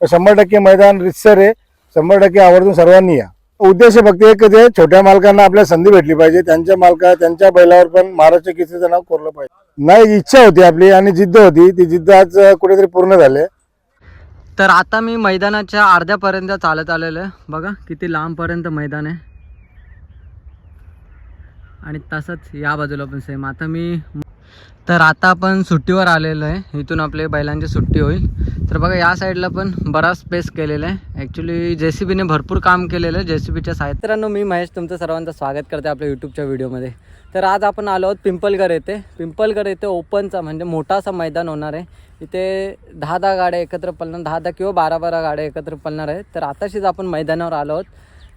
तर शंभर टक्के मैदान रितसर आहे. शंभर टक्के आवर्जून सर्वांनी या. उद्देश फक्त एकच आहे छोट्या मालकांना आपल्या संधी भेटली पाहिजे. त्यांच्या मालका त्यांच्या बैलावर पण महाराष्ट्र केसरीचं नाव कोरलं पाहिजे. नाही इच्छा होती आपली आणि जिद्द होती ती जिद्द आज कुठेतरी पूर्ण झाली तर आता मी मैदानाच्या अर्ध्यापर्यंत चालत आलेलो आहे. बघा किती लांबपर्यंत मैदान आहे. आणि तसंच या बाजूला पण सेम आता मी तर आता आपण सुट्टीवर आलेलो आहे. इथून आपले बैलांची सुट्टी होईल. तर बघा या साईडला पण बराच स्पेस केलेला आहे. ॲक्च्युली जे सी बीने भरपूर काम केलेलं आहे जे सी बीच्या साहित्य मित्रांनो मी महेश तुमचं सर्वांचं स्वागत करते आपल्या यूट्यूबच्या व्हिडिओमध्ये तर आज आपण आलो आहोत पिंपलगर येथे. पिंपलगर येथे ओपनचा म्हणजे मोठासा मैदान होणार आहे. इथे दहा दहा गाड्या एकत्र पलणार दहा दहा किंवा बारा बारा गाड्या एकत्र पलणार आहेत. तर आताशीच आपण मैदानावर आलो आहोत.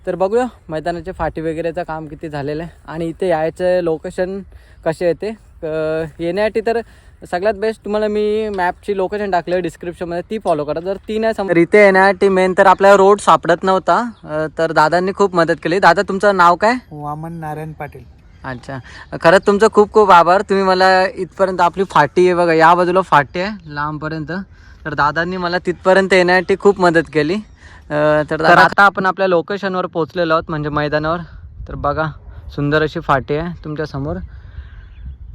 तर बघूया मैदानाचे फाटी वगैरेचं काम किती झालेलं आहे. आणि इथे यायचं लोकेशन कसे येते येण्यासाठी तर सगळ्यात बेस्ट तुम्हाला मी मॅपची लोकेशन टाकली आहे डिस्क्रिप्शनमध्ये ती फॉलो करा. जर ती नाही समज इथे येण्यासाठी मेन तर आपल्याला रोड सापडत नव्हता. तर दादांनी खूप मदत केली. दादा तुमचं नाव काय? वामन नारायण पाटील. अच्छा. खरंच तुमचं खूप खूप आभार. तुम्ही मला इथपर्यंत आपली फाटी आहे बघा या बाजूला फाटी आहे लांबपर्यंत. तर दादांनी मला तिथपर्यंत येण्यासाठी खूप मदत केली. तर तर आता आपण आपल्या लोकेशनवर पोहोचलेलो आहोत म्हणजे मैदानावर. तर बघा सुंदर अशी फाटी आहे तुमच्यासमोर.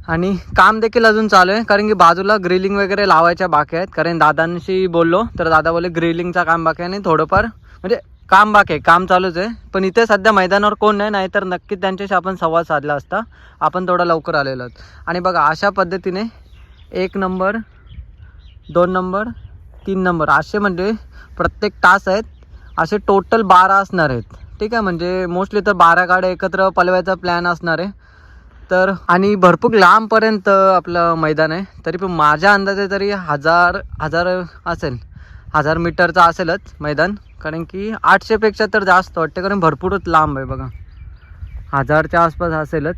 आणि काम देखील अजून चालू आहे कारण की बाजूला ग्रिलिंग वगैरे लावायच्या बाकी आहेत. कारण दादांशी बोललो तर दादा बोलले ग्रिलिंगचा काम बाकी आहे आणि थोडंफार म्हणजे काम बाकी आहे काम चालूच आहे. पण इथे सध्या मैदानावर कोण नाही नाही तर नक्कीच त्यांच्याशी आपण संवाद साधला असता. आपण थोडा लवकर आलेलो आहोत. आणि बघा अशा पद्धतीने एक नंबर दोन नंबर तीन नंबर असे म्हणजे प्रत्येक तास आहेत असे टोटल बारा असणार आहेत. ठीक आहे म्हणजे मोस्टली तर बारा गाड्या एकत्र पलवायचा प्लॅन असणार आहे. तर आणि भरपूर लांबपर्यंत आपलं मैदान आहे. तरी पण माझ्या अंदाजे तरी हजार हजार असेल. हजार मीटरचं असेलच मैदान. कारण की आठशेपेक्षा तर जास्त वाटते. कारण भरपूरच लांब आहे बघा. हजारच्या आसपास असेलच.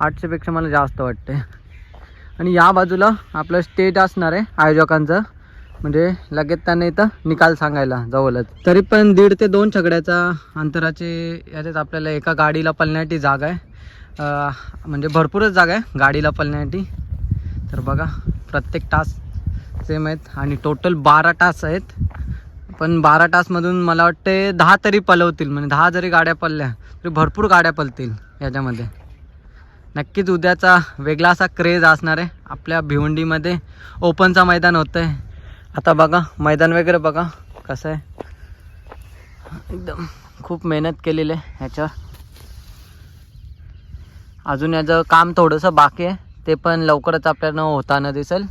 आठशेपेक्षा मला जास्त वाटते. आणि या बाजूला आपलं स्टेज असणार आहे आयोजकांचं. म्हणजे लगेच त्यांना इथं निकाल सांगायला जवळच. तरी पण दीड ते दोन छकड्याचा अंतराचे याच्यात आपल्याला एका गाडीला पलण्याची जागा आहे. म्हणजे भरपूरच जागा आहे गाडीला पळण्यासाठी. तर बघा प्रत्येक तास सेम आहेत आणि टोटल बारा तास आहेत. पण बारा तासमधून मला वाटते दहा तरी पलवतील म्हणजे दहा जरी गाड्या पलल्या तरी भरपूर गाड्या पलतील याच्यामध्ये. नक्कीच उद्याचा वेगळा असा क्रेज असणार आहे. आपल्या भिवंडीमध्ये ओपनचा मैदान होतं आहे आता बघा मैदान वगैरे बघा कसं आहे. एकदम खूप मेहनत केलेली आहे ह्याच्यावर अजून याचं काम थोडंसं बाकी आहे. ते पण लवकरच आपल्याला होताना दिसेल.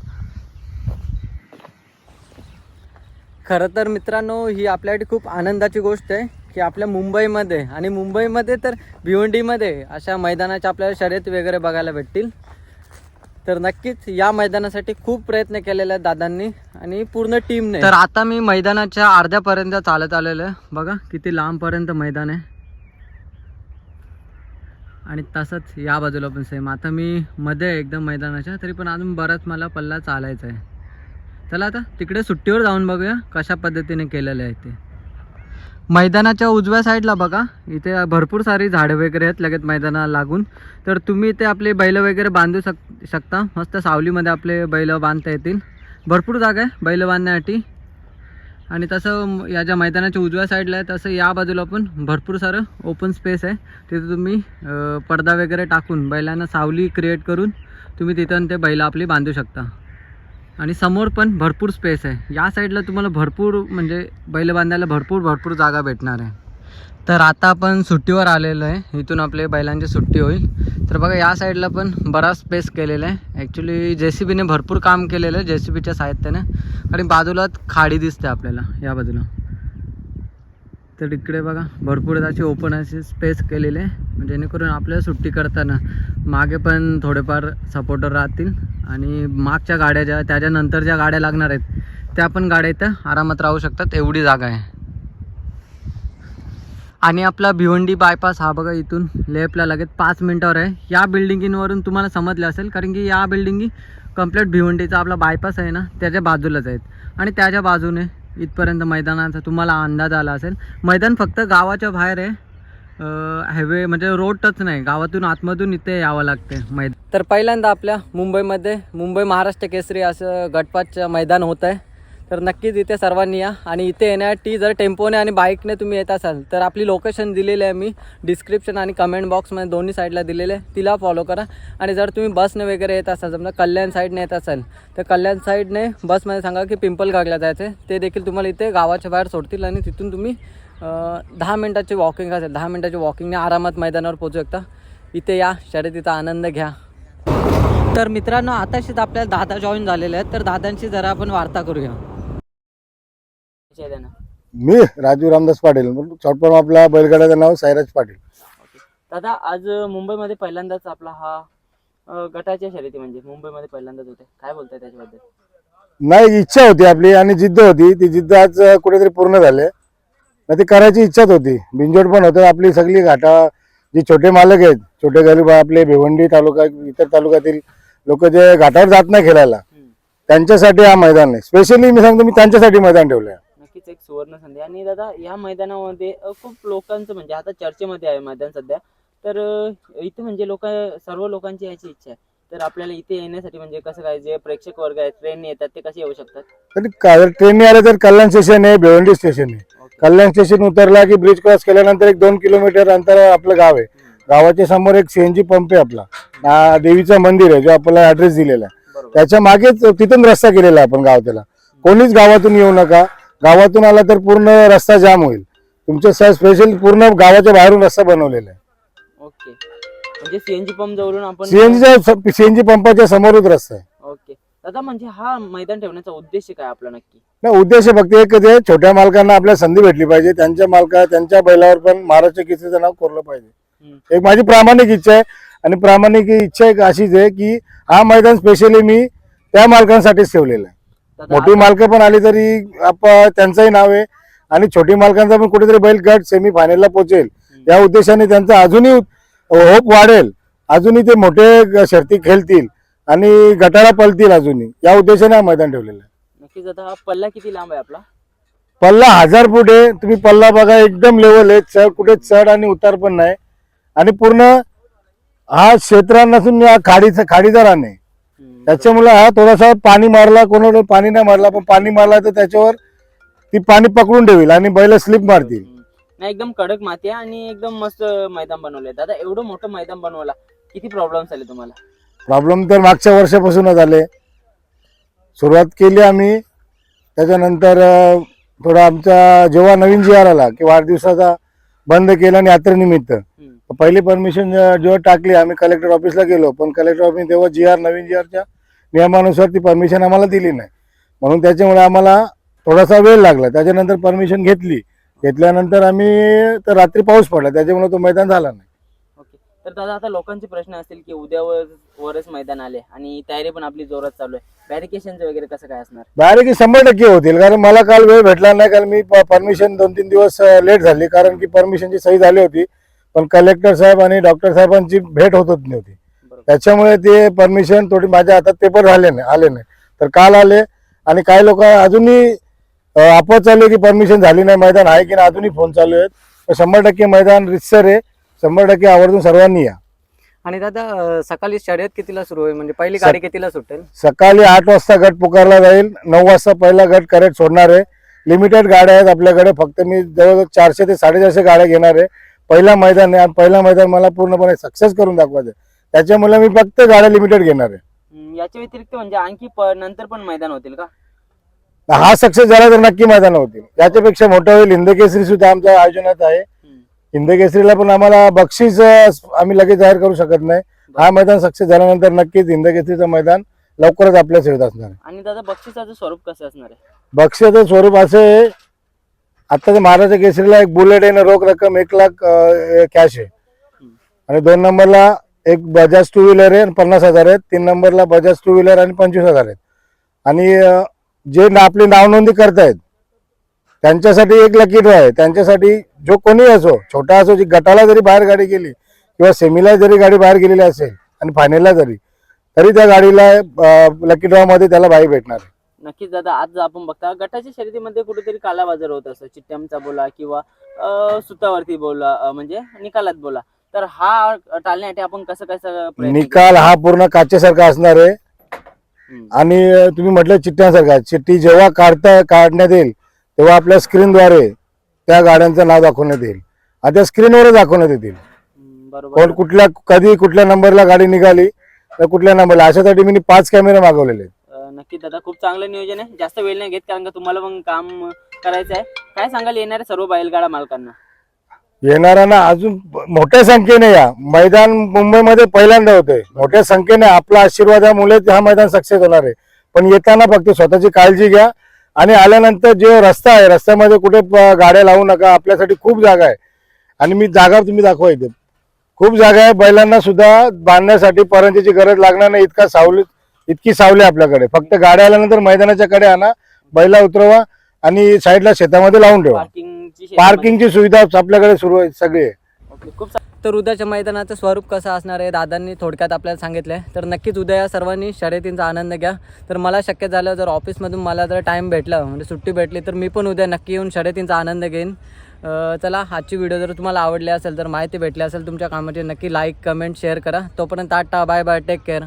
खरं तर मित्रांनो ही आपल्यासाठी खूप आनंदाची गोष्ट आहे की आपल्या मुंबईमध्ये आणि मुंबईमध्ये तर भिवंडीमध्ये अशा मैदानाच्या आपल्याला शर्यत वगैरे बघायला भेटतील. तर नक्कीच या मैदानासाठी खूप प्रयत्न केलेले आहेत दादांनी आणि पूर्ण टीमने तर आता मी मैदानाच्या अर्ध्यापर्यंत चालत आलेलो आहे. बघा किती लांबपर्यंत मैदान आहे. आणि तसंच या बाजूला पण सेम आता मी मध्ये आहे एकदम मैदानाच्या तरी पण अजून बराच मला पल्ला चालायचा आहे. चला आता तिकडे सुट्टीवर जाऊन बघूया कशा पद्धतीने केलेलं आहे ते. मैदानाच्या उजव्या साईडला बघा. इथे भरपूर सारी झाडं वगैरे आहेत लगेच मैदानाला लागून. तर तुम्ही इथे आपले बैल वगैरे बांधू शक शकता. मस्त सावलीमध्ये आपले बैल बांधता येतील. भरपूर जागा आहे बैल बांधण्यासाठी. आणि तसं या ज्या मैदानाच्या उजव्या साईडला आहे तसं या बाजूला पण भरपूर सारं ओपन स्पेस आहे. तिथे तुम्ही पडदा वगैरे टाकून बैलांना सावली क्रिएट करून तुम्ही तिथं ते बैल आपली बांधू शकता. आणि समोर पण भरपूर स्पेस आहे. या साईडला तुम्हाला भरपूर म्हणजे बैल बांधायला भरपूर भरपूर जागा भेटणार आहे. तर आता आपण सुट्टीवर आलेलो आहे. इथून आपले बैलांची सुट्टी होईल. तर बघा या साईडला पण बराच स्पेस केलेला आहे. ॲक्च्युली जे सी बीने भरपूर काम केलेलं आहे जे सी बीच्या साहित्याने आणि बाजूलाच खाडी दिसते आपल्याला या बाजूला. तर इकडे बघा भरपूर अशी ओपन अशी स्पेस केलेली आहे. म्हणजे जेणेकरून आपल्याला सुट्टी करताना मागे पण थोडेफार सपोर्टर राहतील. आणि मागच्या गाड्या ज्या त्याच्यानंतर ज्या गाड्या लागणार आहेत त्या पण गाड्या इथं आरामात राहू शकतात. एवढी जागा आहे. आणि आपला भिवंडी बायपास हा बघा इथून लेफ्टला लगेच पाच मिनटावर आहे. या बिल्डिंगींवरून तुम्हाला समजलं असेल कारण की या बिल्डिंगी कंप्लीट भिवंडीचा आपला बायपास आहे ना त्याच्या बाजूलाच आहेत. आणि त्याच्या बाजूने इथपर्यंत मैदानाचा तुम्हाला अंदाज आला असेल. मैदान फक्त गावाच्या बाहेर आहे. हायवे म्हणजे रोड टच नाही गावातून आतमधून इथे यावं लागते मैदान. तर पहिल्यांदा आपल्या मुंबईमध्ये मुंबई महाराष्ट्र केसरी असं गटपातचं मैदान होत आहे तर नक्कीच इथे सर्वांनी या. आणि इथे येण्यासाठी जर टेम्पोने आणि बाईकने तुम्ही येत असाल तर आपली लोकेशन दिलेली आहे मी डिस्क्रिप्शन आणि कमेंट बॉक्समध्ये दोन्ही साईडला दिलेले आहे. तिला फॉलो करा. आणि जर तुम्ही बसने वगैरे येत असाल समजा कल्याण साईडने येत असाल तर कल्याण साईडने बसमध्ये सांगा की पिंपल पिंपलगागला जायचं ते देखील तुम्हाला इथे गावाच्या बाहेर सोडतील आणि तिथून तुम्ही दहा मिनटाची वॉकिंग असेल दहा मिनटाची वॉकिंगने आरामात मैदानावर पोहोचू शकता. इथे या शर्यतीचा आनंद घ्या. तर मित्रांनो आताशीच आपल्याला दादा जॉईन झालेले आहेत. तर दादांशी जरा आपण वार्ता करूया. मी राजू रामदास पाटील शॉर्ट आपला बैलगाड्याचं नाव सायराज पाटील. दादा आज मुंबईमध्ये पहिल्यांदाच आपला हा अ, गटाच्या शर्यती म्हणजे मुंबईमध्ये पहिल्यांदाच होते. काय बोलताय त्याच्याबद्दल? नाही इच्छा होती आपली आणि जिद्द होती. ती जिद्द आज कुठेतरी पूर्ण झाले. नाही ती करायची इच्छाच होती. बिंजोड पण होतं. आपली सगळी घाटा जी छोटे मालक आहेत छोटे गरीब आपले भिवंडी तालुका इतर तालुक्यातील लोक जे घाटावर जात नाही खेळायला. त्यांच्यासाठी हा मैदान आहे. स्पेशली मी सांगतो मी त्यांच्यासाठी मैदान ठेवलं आहे नक्कीच एक सुवर्ण संधी आणि दादा या मैदानामध्ये खूप लोकांचं म्हणजे आता चर्चेमध्ये आहे मैदान सध्या. तर इथे म्हणजे लोक सर्व लोकांची याची इच्छा आहे. तर आपल्याला इथे येण्यासाठी म्हणजे कसं काय जे प्रेक्षक वर्ग आहेत ट्रेन येतात ते कसे येऊ शकतात? ट्रेनने आले तर कल्याण स्टेशन आहे भिवंडी स्टेशन आहे. कल्याण स्टेशन उतरला की ब्रिज क्रॉस केल्यानंतर एक दोन किलोमीटर अंतर आपलं गाव आहे. गावाच्या समोर एक सीएनजी पंप आहे आपला. देवीचं मंदिर आहे जो आपल्याला ऍड्रेस दिलेला आहे. त्याच्या मागेच तिथून रस्ता केलेला आहे आपण गाव त्याला. कोणीच गावातून येऊ नका. गावातून आला तर पूर्ण रस्ता जाम होईल. तुमच्या स्पेशल पूर्ण गावाच्या बाहेरून रस्ता बनवलेला आहे. ओके. म्हणजे सीएनजी पंप जवळून आपण सीएनजीच्या सीएनजी पंपाच्या समोरच रस्ता आहे. ओके. दादा म्हणजे हा मैदान ठेवण्याचा उद्देश काय आपला नक्की? नाही उद्देश फक्त एकच आहे छोट्या मालकांना आपल्या संधी भेटली पाहिजे. त्यांच्या मालका त्यांच्या बैलावर पण महाराष्ट्र केसरीचं नाव कोरलं पाहिजे. एक माझी प्रामाणिक इच्छा आहे. आणि प्रामाणिक इच्छा एक अशीच आहे की हा मैदान स्पेशली मी त्या मालकांसाठीच ठेवलेलं आहे. मोठी मालकं पण आली तरी आप त्यांचंही नाव आहे. आणि छोटी मालकांचा पण कुठेतरी बैल गट सेमी फायनलला पोहोचेल या उद्देशाने त्यांचा अजूनही होप वाढेल. अजूनही ते मोठे शर्ती खेळतील आणि गटाला पलतील अजूनही. या उद्देशाने हा मैदान ठेवलेलं आहे. नक्कीच दादा हा पल्ला किती लांब आहे आपला? पल्ला हजार फूट आहे. तुम्ही पल्ला बघा एकदम लेवल आहे. चढ कुठे चढ आणि उतार पण नाही. आणि पूर्ण हा क्षेत्र नसून खाडीचा खाडीचा रान आहे. त्याच्यामुळे हा थोडासा पाणी मारला कोणाला पाणी नाही मारला पण पाणी मारला तर त्याच्यावर ती पाणी पकडून ठेवील आणि बैल स्लिप मारतील. नाही एकदम कडक माती आहे आणि एकदम मस्त मैदान बनवलंय. दादा एवढं मोठं मैदान बनवायला किती प्रॉब्लेम्स आले तुम्हाला? प्रॉब्लेम तर मागच्या वर्षापासूनच आले. सुरुवात केली आम्ही. त्याच्यानंतर थोडा आमचा जेव्हा नवीन जी आर आला की वाढदिवसाचा बंद केला आणि यात्रेनिमित्त. पहिली परमिशन जेव्हा टाकली आम्ही कलेक्टर ऑफिसला गेलो. पण कलेक्टर ऑफिस तेव्हा जी आर नवीन जी आरच्या नियमानुसार ती परमिशन आम्हाला दिली नाही. म्हणून त्याच्यामुळे आम्हाला थोडासा वेळ लागला. त्याच्यानंतर परमिशन घेतली. घेतल्यानंतर आम्ही तर रात्री पाऊस पडला. त्याच्यामुळे तो मैदान झाला नाही. ओके. तर दादा आता लोकांचे प्रश्न असतील की उद्यावर वरच मैदान आले आणि तयारी पण आपली जोरात चालू आहे. बॅरिकेशनचं वगैरे कसं काय असणार? बाहेर की शंभर टक्के होतील. कारण मला काल वेळ भेटला नाही. कारण मी परमिशन दोन तीन दिवस लेट झाली. कारण की परमिशनची सही झाली होती. पण कलेक्टर साहेब आणि डॉक्टर साहेबांची भेट होत होत नव्हती. त्याच्यामुळे ते परमिशन थोडी माझ्या हातात पेपर झाले नाही आले नाही. तर काल आले आणि काही लोक अजूनही अफवा चालू आहे की परमिशन झाली नाही मैदान आहे की नाही अजूनही फोन चालू आहेत. तर शंभर टक्के मैदान रितसर आहे. शंभर टक्के आवर्जून सर्वांनी या. आणि दादा सकाळी शर्यत कितीला सुरू होईल? म्हणजे पहिली गाडी कितीला सुटेल? सकाळी आठ वाजता गट पुकारला जाईल. नऊ वाजता पहिला गट करेक्ट सोडणार आहे. लिमिटेड गाड्या आहेत आपल्याकडे. फक्त मी जवळजवळ चारशे ते साडेचारशे गाड्या घेणार आहे. पहिला मैदान आहे आणि पहिला मैदान मला पूर्णपणे सक्सेस करून दाखवायचं. त्याच्यामुळे मी फक्त गाड्या लिमिटेड घेणार आहे. हम्म, याच्या व्यतिरिक्त म्हणजे आणखी प- नंतर पण मैदान होतील का? हा सक्सेस झाला तर नक्की मैदान होतील. याच्यापेक्षा मोठं होईल. हिंदकेसरी सुद्धा आमच्या आयोजनात आहे. हम्म. हिंदकेसरीला पण आम्हाला बक्षीस अं, आम्ही लगेच जाहीर करू शकत नाही. हा मैदान सक्सेस झाल्यानंतर नक्कीच हिंदकेसरीचं मैदान लवकरच आपल्या सेवेत असणार आहे. आणि दादा बक्षिसाचं स्वरूप कसं असणार आहे? बक्षिसाचं स्वरूप असं आहे आता महाराष्ट्र केसरीला एक बुलेट आहे आणि रोख रक्कम एक लाख कॅश आहे. आणि दोन नंबरला एक बजाज टू व्हीलर आहे आणि पन्नास हजार आहेत. तीन नंबरला बजाज टू व्हीलर आणि पंचवीस हजार आहेत. आणि जे ना आपली नावनोंदी करतायत त्यांच्यासाठी एक लकी ड्रॉ आहे. त्यांच्यासाठी जो कोणी असो छोटा असो जी गटाला जरी बाहेर गाडी गेली किंवा सेमीला जरी गाडी बाहेर गेलेली असेल आणि फायनलला जरी तरी त्या गाडीला लकी ड्रॉमध्ये त्याला बाई भेटणार आहे. नक्कीच दादा आज आपण बघता गटाच्या शर्यतीमध्ये कुठेतरी काला बाजार होत असतो. चिट्ट्यांचा बोला किंवा सुतावरती बोला म्हणजे निकालात बोला. तर हा टाळण्यासाठी आपण कसं कसं प्रयत्न? निकाल हा पूर्ण काचेसारखा असणार आहे. हम्म. आणि तुम्ही म्हटलं चिठ्ठ्यांसारखा. चिठ्ठी जेव्हा काढता काढण्यात येईल तेव्हा आपल्या स्क्रीनद्वारे त्या गाड्यांचं नाव दाखवण्यात येईल. आणि त्या स्क्रीनवरच दाखवण्यात येतील. हम्म, बरोबर. कोण कुठल्या कधी कुठल्या नंबरला गाडी निघाली तर कुठल्या नंबरला. अशासाठी मी पाच कॅमेरे मागवलेले आहेत. अ, नक्कीच दादा खूप चांगलं नियोजन आहे. जास्त वेळ नाही घेत कारण का तुम्हाला पण काम करायचं आहे. काय सांगाल येणाऱ्या सर्व बैलगाडा मालकांना? येणाऱ्यांना अजून मोठ्या संख्येने या. मैदान मुंबईमध्ये पहिल्यांदा होते मोठ्या संख्येने आपला आशीर्वादामुळे हा मैदान सक्सेस होणार आहे. पण येताना फक्त स्वतःची काळजी घ्या. आणि आल्यानंतर जे रस्ता आहे रस्त्यामध्ये कुठे गाड्या लावू नका. आपल्यासाठी खूप जागा आहे. आणि मी जागा तुम्ही दाखवा इथे. खूप जागा आहे. बैलांना सुद्धा बांधण्यासाठी परंजीची गरज लागणार नाही. इतका सावली इतकी सावली आहे आपल्याकडे. फक्त गाड्या आल्यानंतर मैदानाच्या कडे आणा. बैला उतरवा आणि साईडला शेतामध्ये लावून ठेवा. पार्किंगची पार्किंगची सुविधा आपल्याकडे सुरू आहे सगळी. आहे खूप तर उद्याच्या मैदानाचं स्वरूप कसं असणार आहे? दादांनी थोडक्यात आपल्याला सांगितलं आहे तर नक्कीच उद्या या सर्वांनी शर्यतींचा आनंद घ्या. तर मला शक्य झालं जर ऑफिसमधून मला जर टाईम भेटला म्हणजे सुट्टी भेटली तर मी पण उद्या नक्की येऊन शर्यतींचा आनंद घेईन. चला आजची व्हिडिओ जर तुम्हाला आवडली असेल तर माहिती भेटली असेल तुमच्या कामाची नक्की लाईक कमेंट शेअर करा. तोपर्यंत tata bye bye take care